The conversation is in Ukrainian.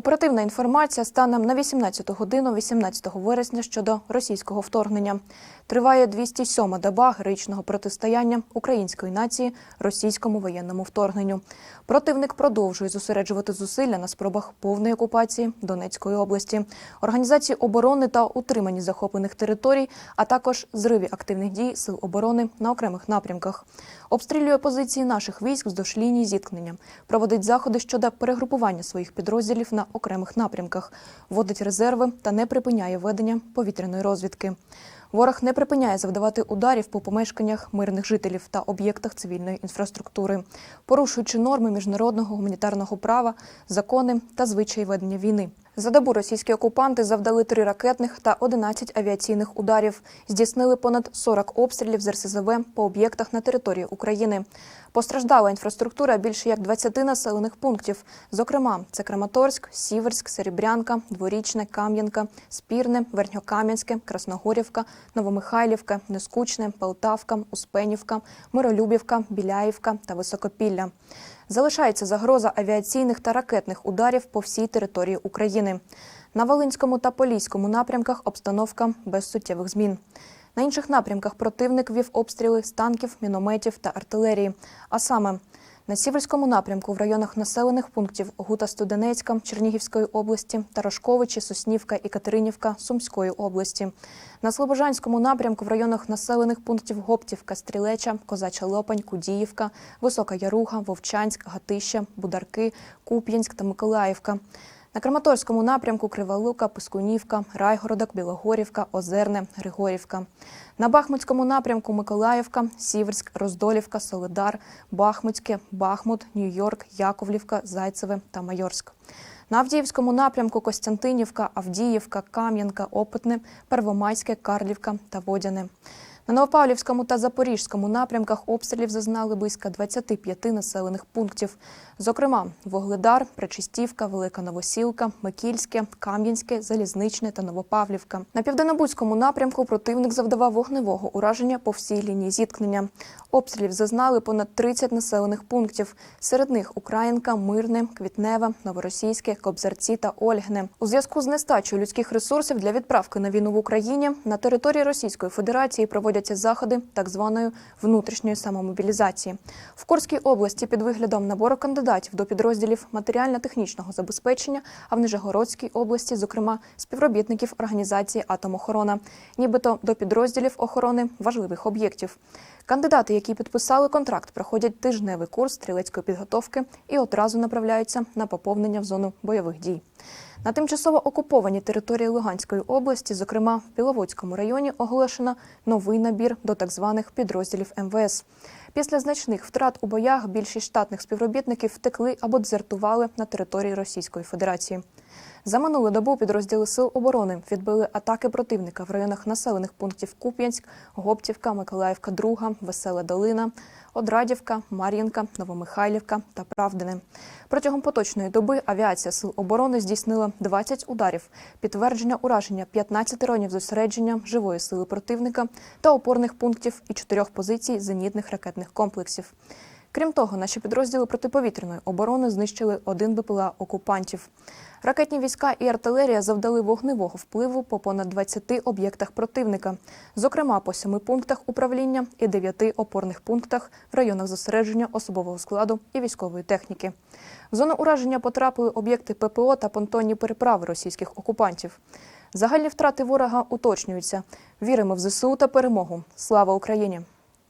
Оперативна інформація станом на 18 годину 18 вересня щодо російського вторгнення. Триває 207-ма доба героїчного протистояння української нації російському воєнному вторгненню. Противник продовжує зосереджувати зусилля на спробах повної окупації Донецької області, організації оборони та утриманні захоплених територій, а також зриві активних дій сил оборони на окремих напрямках. Обстрілює позиції наших військ вздовж лінії зіткнення, проводить заходи щодо перегрупування своїх підрозділів на окремих напрямках, вводить резерви та не припиняє ведення повітряної розвідки. Ворог не припиняє завдавати ударів по помешканнях мирних жителів та об'єктах цивільної інфраструктури, порушуючи норми міжнародного гуманітарного права, закони та звичаї ведення війни. За добу російські окупанти завдали три ракетних та 11 авіаційних ударів, здійснили понад 40 обстрілів з РСЗВ по об'єктах на території України. Постраждала інфраструктура більше як 20 населених пунктів. Зокрема, це Краматорськ, Сіверськ, Серебрянка, Дворічне, Кам'янка, Спірне, Верхньокам'янське, Красногорівка, Новомихайлівка, Нескучне, Полтавка, Успенівка, Миролюбівка, Біляївка та Високопілля. Залишається загроза авіаційних та ракетних ударів по всій території України. На Волинському та Поліському напрямках обстановка без суттєвих змін. На інших напрямках противник вів обстріли з танків, мінометів та артилерії. А саме на Сіверському напрямку в районах населених пунктів Гута Студенецька Чернігівської області Тарошковичі, Соснівка і Катеринівка Сумської області. На Слобожанському напрямку в районах населених пунктів Гоптівка, Стрілеча, Козача Лопань, Кудіївка, Висока Яруга, Вовчанськ, Гатища, Бударки, Куп'янськ та Миколаївка. На Краматорському напрямку Криволука, Пискунівка, Райгородок, Білогорівка, Озерне, Григорівка. На Бахмутському напрямку Миколаївка, Сіверськ, Роздолівка, Солидар, Бахмутське, Бахмут, Нью-Йорк, Яковлівка, Зайцеве та Майорськ. На Авдіївському напрямку Костянтинівка, Авдіївка, Кам'янка, Опитне, Первомайське, Карлівка та Водяне. На Новопавлівському та Запорізькому напрямках обстрілів зазнали близько 25 населених пунктів. Зокрема, Вогледар, Пречистівка, Велика Новосілка, Микільське, Кам'янське, Залізничне та Новопавлівка. На південнобузькому напрямку противник завдавав вогневого ураження по всій лінії зіткнення. Обстрілів зазнали понад 30 населених пунктів. Серед них Українка, Мирне, Квітневе, Новоросійське, Кобзарці та Ольгне. У зв'язку з нестачею людських ресурсів для відправки на війну в Україні на території Російської Федерації проводяться заходи так званої внутрішньої самомобілізації. В Курській області під виглядом набору кандидатів до підрозділів матеріально-технічного забезпечення, а в Нижегородській області, зокрема, співробітників організації Атомохорона, нібито до підрозділів охорони важливих об'єктів. Кандидати, які підписали контракт, проходять тижневий курс стрілецької підготовки і одразу направляються на поповнення в зону бойових дій. На тимчасово окупованій території Луганської області, зокрема в Біловодському районі, оголошено новий набір до так званих підрозділів МВС. Після значних втрат у боях більшість штатних співробітників втекли або дезертували на території Російської Федерації. За минулу добу підрозділи сил оборони відбили атаки противника в районах населених пунктів Куп'янськ, Гоптівка, Миколаївка, Друга, Весела Долина, Одрадівка, Мар'їнка, Новомихайлівка та Правдине. Протягом поточної доби авіація сил оборони здійснила 20 ударів, підтвердження ураження 15 ронів зосередження живої сили противника та опорних пунктів і чотирьох позицій зенітних ракетних комплексів. Крім того, наші підрозділи протиповітряної оборони знищили один БПЛА окупантів. Ракетні війська і артилерія завдали вогневого впливу по понад 20 об'єктах противника, зокрема по семи пунктах управління і дев'яти опорних пунктах в районах зосередження особового складу і військової техніки. В зону ураження потрапили об'єкти ППО та понтонні переправи російських окупантів. Загальні втрати ворога уточнюються. Віримо в ЗСУ та перемогу. Слава Україні!